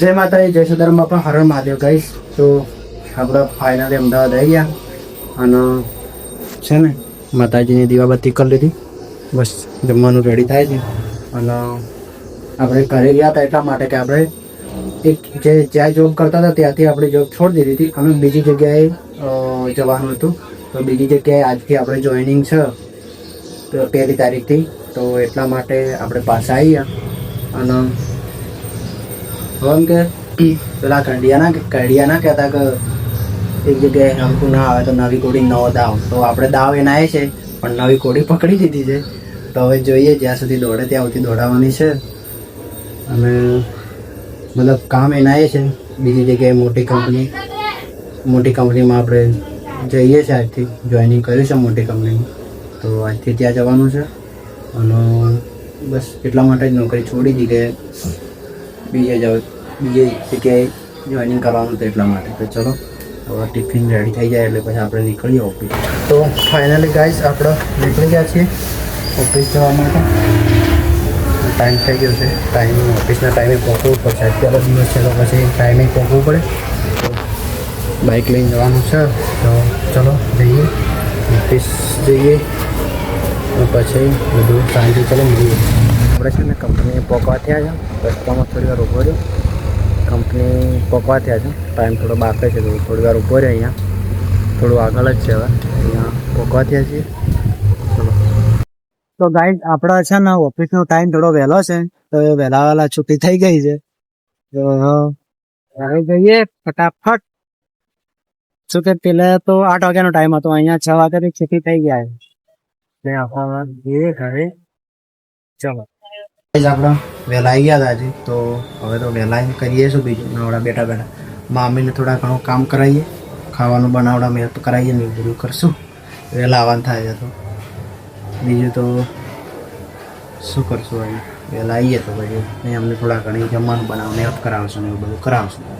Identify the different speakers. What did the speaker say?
Speaker 1: જય માતાજી, જય સદારામ બાપા. હરણ મહાદેવ ગાઈસ તો આપણે ફાઇનલી અમદાવાદ આવી ગયા અને છે ને, માતાજીની દીવાબત્તી કરી લીધી. બસ, જમવાનું રેડી થાય છે. અને આપણે ઘરે ગયા હતા એટલા માટે કે આપણે એક જે જ્યાં જોબ કરતા હતા ત્યાંથી આપણે જોબ છોડી દીધી હતી. અમે બીજી જગ્યાએ જવાનું હતું. તો બીજી જગ્યાએ આજથી આપણે જોઈનિંગ છે, તો પહેલી તારીખથી. તો એટલા માટે આપણે પાછા આવી ગયા અને એમ કે પેલા કંડિયા ના કડિયા ના કહેતા કે એક જગ્યાએ હમકું ના આવે તો નવી કોડી નવો દાવ. તો આપણે દાવ એના છે, પણ નવી કોડી પકડી દીધી છે. તો હવે જોઈએ જ્યાં સુધી દોડે ત્યાં સુધી દોડાવવાની છે. અને મતલબ કામ એના એ છે. બીજી જગ્યાએ મોટી કંપની મોટી કંપનીમાં આપણે જઈએ છીએ આજથી. જોઈનિંગ કર્યું છે મોટી કંપનીમાં તો આજથી ત્યાં જવાનું છે. અને બસ એટલા માટે જ નોકરી છોડી દીધી કે બીજે જાવ બીજે જગ્યાએ જોઈનિંગ કરવાનું હતું એટલા માટે. તો ચલો, હવે ટિફિન રેડી થઈ જાય એટલે પછી આપણે નીકળીએ ઓફિસ તો ફાઇનલી ગાઈસ આપણે નીકળી ગયા છીએ ઓફિસ જવા માટે. ટાઈમ થઈ ગયો છે. ટાઈમ ઓફિસના ટાઈમે પહોંચવું પડશે. અત્યારે દિવસ છે તો પછી ટાઈમે પહોંચવું પડે. તો બાઇક લઈને જવાનું છે. તો ચલો, જઈએ. ઓફિસ જઈએ. પછી બધું શાંતિ ચલો, મળીએ. આપણે છે ને કંપનીએ પહોંચવા થયા છે. રસ્તામાં થોડી વાર ઊભો રહ્યો. કંપની પકવા થયા છે. ટાઈમ થોડો બાકી છે, તો થોડી વાર ઊભો રહ્યો અહીંયા. થોડું આગળ જ છે હવે. અહીંયા પકવા થયા છીએ. તો ગાઈડ આપણા છે ને ઓફિસનો ટાઈમ થોડો વહેલો છે. તો વહેલા વહેલા છૂટી થઈ ગઈ છે. તો જઈએ ફટાફટ. શું કે પેલા તો આઠ વાગ્યાનો ટાઈમ હતો. અહીંયા છ વાગ્યાની છૂટી થઈ ગયા છે. આપણે જઈએ ઘરે ચલો. આપણે વહેલા આવી ગયા હતા આજે તો હવે તો વહેલા એમ કરીએ શું બીજું? નવડા બેઠા બેઠા. મામીને થોડા ઘણું કામ કરાવીએ. ખાવાનું બનાવડા મેં કરાવીએ ને બધું કરશું. વહેલા આવવાનું થાય છે તો. બીજું તો શું કરશું હવે? વહેલા આવીએ તો પછી. અમને થોડા ઘણી જમવાનું બનાવને હેલ્પ કરાવશું ને એવું બધું કરાવશું.